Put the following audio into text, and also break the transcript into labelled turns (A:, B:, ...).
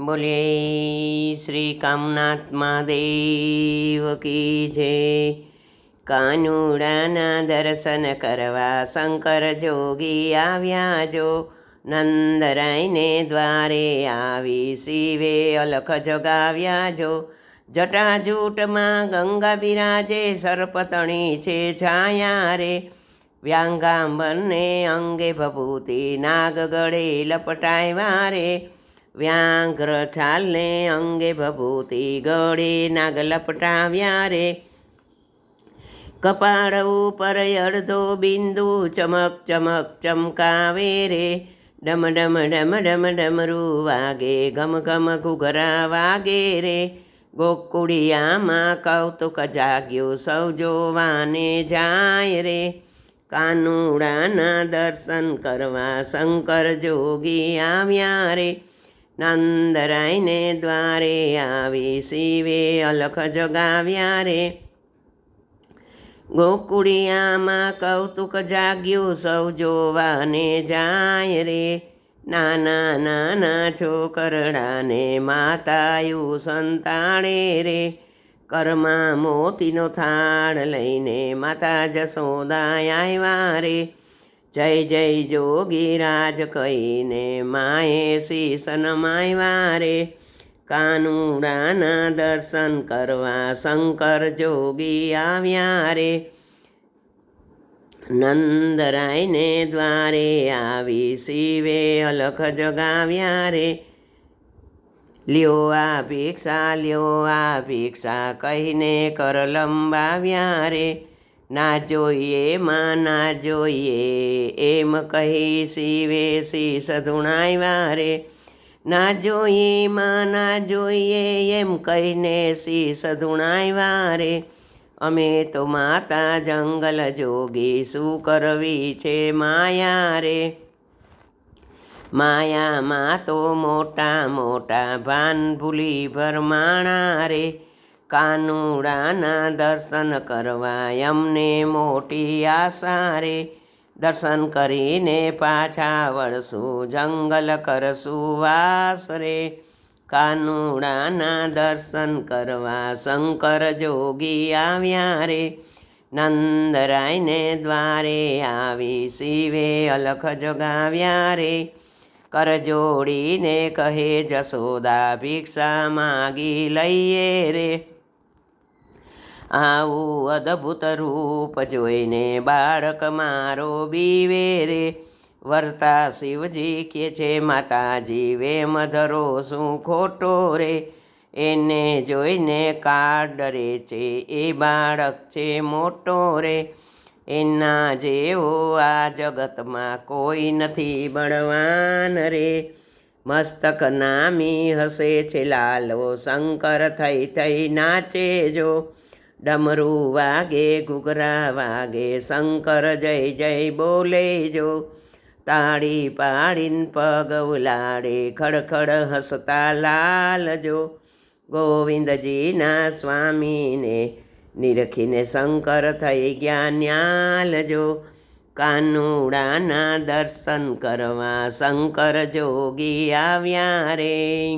A: બોલીએ શ્રી કામનાથ મહાદેવ કી જય. કાનુડાના દર્શન કરવા શંકર જોગી આવ્યા જો. નંદરાયને દ્વારે આવી શિવે અલખ જગાવ્યા જો. જટાજૂટમાં ગંગા બિરાજે સર્પતણી છે છાયા રે. વ્યાંગાંબરને અંગે ભભૂતિ નાગગળે લપટાય રે. વ્યાઘ્ર છાલને અંગે ભભૂતી ગળે નાગ લપટાવ્યા રે. કપાળ ઉપર અડધો બિંદુ ચમક ચમક ચમકાવે રે. ડમ ડમ ડમ ડમ ડમરું વાગે ગમ ગમ ઘૂઘરા વાગે રે. ગોકુડિયામાં કૌતુક જાગ્યું, સૌ જોવાને જાય રે. કાનુડાના દર્શન કરવા શંકર જોગી આવ્યા રે. નંદરાયને દ્વારે આવી શિવે અલખ જગાવ્યા રે ગોકુળિયામાં કૌતુક જાગ્યું સૌ જોવાને જાય રે નાના નાના છોકરડાને માતાયું સંતાડે રે કર્મા મોતીનો થાળ લઈને માતા જસોદા આવ્યા રે જય જય જોગીરાજ કહીને માએ શીશન માયવા રે કાનુડાના દર્શન કરવા શંકર જોગી આવ્યા રે. નંદરાયને દ્વારે આવી શિવે અલખ જગાવ્યા રે. લ્યો આ ભિક્ષા, લ્યો આ ભિક્ષા કહીને કર લંબાવ્યા રે. ના જોઈએ, માં ના જોઈએ. એમ કહી શિવે શી સધુણાઈ વારે. ના જોઈએ, માં ના જોઈએ, એમ કહીને શી સધુણાઈ વારે. અમે તો માતા જંગલ જોગી, શું કરવી છે માયા રે માયામાં તો મોટા મોટા ભાન ભૂલી ભરમાણા રે કાનુડાના દર્શન કરવા અમને મોટી આશા રે. દર્શન કરીને પાછા વળશું જંગલ કરશું વાસ રે. કાનુડાના દર્શન કરવા શંકર જોગી આવ્યા રે. નંદરાયને દ્વારે આવી શિવે અલખ જગાવ્યા રે. કરજોડીને કહે, જશોદા ભિક્ષા માગી લઈએ રે. આવું અદ્ભુત રૂપ જોઈને બાળક મારો બીવે રે. વર્તા શિવજી કે છે, માતાજી વે મધરો શું ખોટો રે? એને જોઈને કાળ ડરે છે, એ બાળક છે મોટો રે. એના જેવો આ જગતમાં કોઈ નથી બળવાન રે. મસ્તક નામી હસે છે લાલો, શંકર થઈ થઈ નાચે જો. ડમરું વાગે, ઘૂઘરા વાગે, શંકર જય જય બોલે જો. તાળી પાડીને પગ ઉલાડે, ખડખડ હસતા લાલ ગોવિંદજીના સ્વામીને નિરખીને શંકર થઈ ગયા ન્યાલ જો. કાનુડાના દર્શન કરવા શંકર જોગી આવ્યા રે.